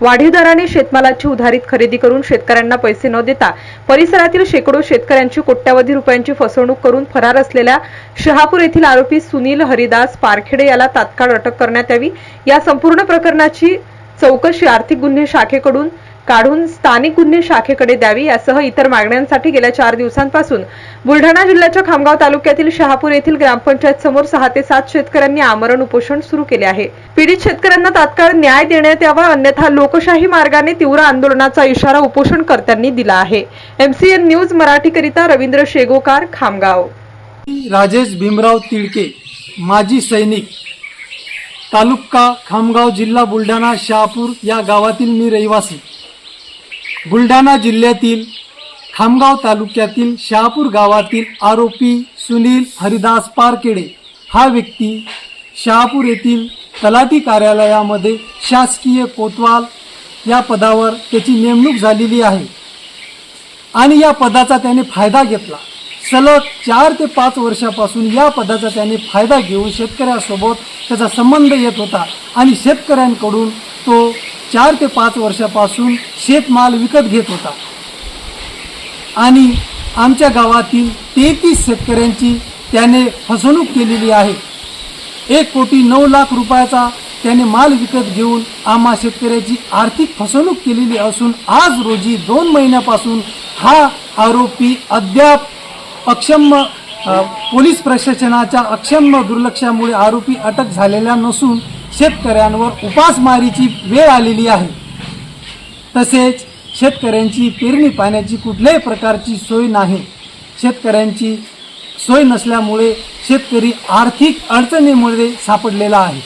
वाढीव दराने शेतमालाची उधारीत खरेदी करून शेतकऱ्यांना पैसे न देता परिसरातील शेकडो शेतकऱ्यांची कोट्यावधी रुपयांची फसवणूक करून फरार असलेल्या शहापूर येथील आरोपी सुनील हरिदास पारखेडे याला तात्काळ अटक करण्यात यावी. या संपूर्ण प्रकरणाची चौकशी आर्थिक गुन्हे शाखेकडून काढून स्थानिक गुन्हे शाखेकडे द्यावी यासह इतर मागण्यांसाठी गेल्या चार दिवसांपासून बुलढाणा जिल्ह्याच्या खामगाव तालुक्यातील शहापूर येथील ग्रामपंचायत समोर सहा ते सात शेतकऱ्यांनी आमरण उपोषण सुरू केले आहे. पीडित शेतकऱ्यांना तात्काळ न्याय देण्यात यावा अन्यथा लोकशाही मार्गाने तीव्र आंदोलनाचा इशारा उपोषणकर्त्यांनी दिला आहे. एमसीएन न्यूज मराठीकरिता रवींद्र शेगोकार खामगाव. राजेश भीमराव तिडके माजी सैनिक. तालुका खामगाव जिल्हा बुलढाणा शहापूर या गावातील मी रहिवासी. बुलढाणा जिल्ह्यातील खामगाव तालुक्यातील शहापूर गावातील आरोपी सुनील हरिदास पारकेडे हा व्यक्ती शहापूर येथील तलाठी कार्यालयामध्ये शासकीय कोतवाल या पदावर त्याची नेमणूक झालेली आहे. आणि या पदाचा त्याने फायदा घेतला. सलग चार ते पाच वर्षापासून या पदाचा त्याने फायदा घेऊन शेतकऱ्यासोबत त्याचा संबंध येत होता आणि शेतकऱ्यांकडून तो चार ते पाच वर्षापासून शेतमाल विकत घेत होता. आणि आमच्या गावातील तेहतीस शेतकऱ्यांची त्याने फसवणूक केलेली आहे. एक कोटी नऊ लाख रुपयाचा त्याने माल विकत घेऊन आम्हा शेतकऱ्याची आर्थिक फसवणूक केलेली असून आज रोजी दोन महिन्यापासून हा आरोपी अद्याप अक्षम पोलीस प्रशासनाच्या अक्षम दुर्लक्षामुळे आरोपी अटक झालेला नसून शेतकऱ्यांवर उपासमारीची वेळ आलेली आहे. तसेच शेतकऱ्यांची पेरणी पाण्याची कुठल्याही प्रकारची सोय नाही. शेतकऱ्यांची सोय नसल्यामुळे शेतकरी आर्थिक अडचणीमुळे सापडलेला आहे.